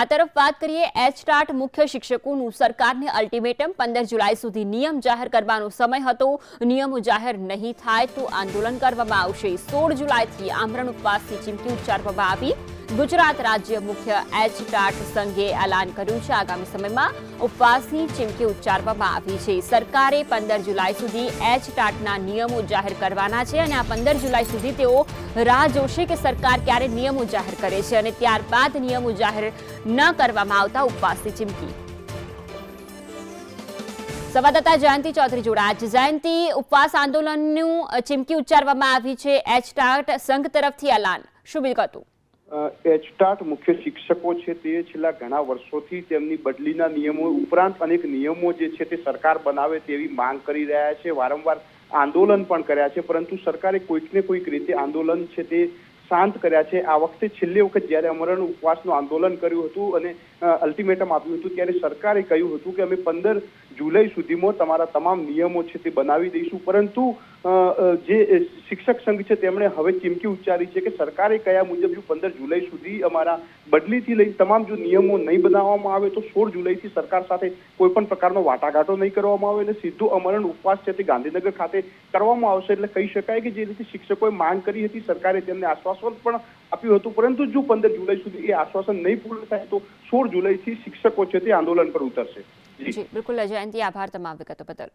આ તરફ વાત કરીએ એચટાટ મુખ્ય શિક્ષકોનું. સરકારને અલ્ટિમેટમ પંદર જુલાઈ સુધી નિયમ જાહેર કરવાનો સમય હતો. નિયમો જાહેર નહીં થાય તો આંદોલન કરવામાં આવશે. સોળ જુલાઈથી આમરણ ઉપવાસની ચીમકી ઉચ્ચારવામાં આવી. ગુજરાત રાજ્ય મુખ્ય એચ ટાટ સંઘે એલાન કર્યું છે. આગામી સમયમાં ઉપવાસની ચીમકી ઉચ્ચારવામાં આવી છે. સરકારે પંદર જુલાઈ સુધી એચ ટાટના નિયમો જાહેર કરવાના છે અને આ પંદર જુલાઈ સુધી તેઓ રાહ જોશે કે સરકાર ક્યારે નિયમો જાહેર કરે છે અને ત્યારબાદ નિયમો જાહેર ન કરવામાં આવતા ઉપવાસની ચીમકી. સંવાદદાતા જયંતિ ચૌધરી જોડાયા છે જયંતિ ઉપવાસ આંદોલનનું ચીમકી ઉચ્ચારવામાં આવી છે. એચ ટાટ સંઘ તરફથી એલાન. શું વિગતો એચટાટ મુખ્ય શિક્ષકો છે તે છેલ્લા ઘણા વર્ષોથી તેમની બદલીના નિયમો ઉપરાંત અનેક નિયમો જે છે તે સરકાર બનાવે તેવી માંગ કરી રહ્યા છે, વારંવાર આંદોલન પણ કર્યા છે, પરંતુ સરકારે કોઈક ને કોઈક રીતે આંદોલન છે તે શાંત કર્યા છે. આ વખતે છેલ્લી વખત જ્યારે અમરણ ઉપવાસનું આંદોલન કર્યું હતું અને અલ્ટિમેટમ આપ્યું હતું, ત્યારે સરકારે કહ્યું હતું કે અમે પંદર જુલાઈ સુધીમાં તમારા તમામ નિયમો છે તે બનાવી દઈશું, પરંતુ જે શિક્ષક સંઘ છે, તેમણે હવે ચીમકી ઉચ્ચારી છે કે સરકારે કયા મુજબ જો પંદર જુલાઈ સુધી અમારા બદલીથી લઈ તમામ જો નિયમો નહીં બનાવવામાં આવે તો સોળ જુલાઈથી સરકાર સાથે કોઈ પણ પ્રકારનો વાટાઘાટો નહીં કરવામાં આવે અને સીધો અમરણ ઉપવાસ છે તે ગાંધીનગર ખાતે કરવામાં આવશે એટલે કહી શકાય કે જે રીતે શિક્ષકોએ માંગ કરી હતી, સરકારે તેમને આશ્વાસન પણ આપ્યું હતું. પરંતુ જો પંદર જુલાઈ સુધી એ આશ્વાસન નહીં પૂર્ણ થાય તો સોળ જુલાઈથી શિક્ષકો છે તે આંદોલન પર ઉતરશે. બિલકુલ. જયંતિ આભાર તમામ વિગતો બદલ.